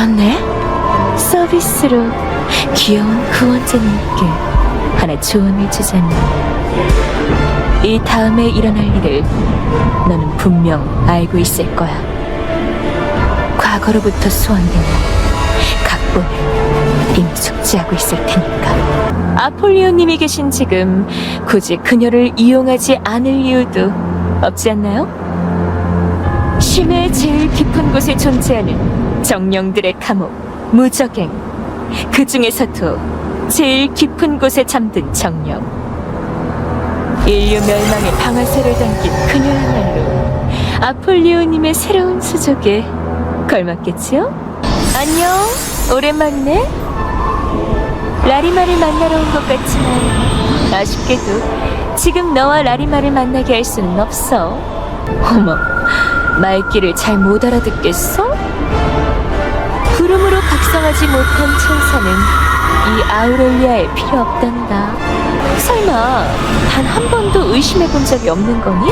그렇네. 서비스로 귀여운 구원자님께 하나 조언을 주자면 이 다음에 일어날 일을 너는 분명 알고 있을 거야. 과거로부터 소환된 각본을 이미 숙지하고 있을 테니까. 아폴리오님이 계신 지금 굳이 그녀를 이용하지 않을 이유도 없지 않나요? 심해 제일 깊은 곳에 존재하는 정령들의 감옥, 무적행. 그 중에서도 제일 깊은 곳에 잠든 정령. 인류 멸망의 방아쇠를 당긴 그녀야말로 아폴리오님의 새로운 수족에 걸맞겠지요? 안녕, 오랜만이네. 라리마를 만나러 온 것 같지만 아쉽게도 지금 너와 라리마를 만나게 할 수는 없어. 어머, 말귀를 잘 못 알아듣겠어? 부름으로 각성하지 못한 천사는 이 아우렐리아에 필요 없단다. 설마 단 한 번도 의심해 본 적이 없는 거니?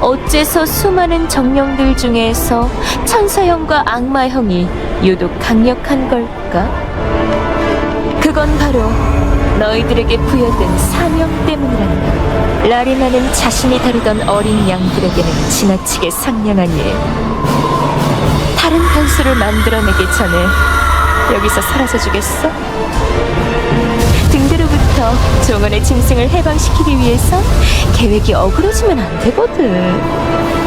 어째서 수많은 정령들 중에서 천사형과 악마형이 유독 강력한 걸까? 그건 바로 너희들에게 부여된 사명 때문이란다. 라리나는 자신이 다루던 어린 양들에게는 지나치게 상냥하니 다른 변수를 만들어내기 전에 여기서 사라져 주겠어? 등대로부터 종원의 짐승을 해방시키기 위해서 계획이 어그러지면 안 되거든.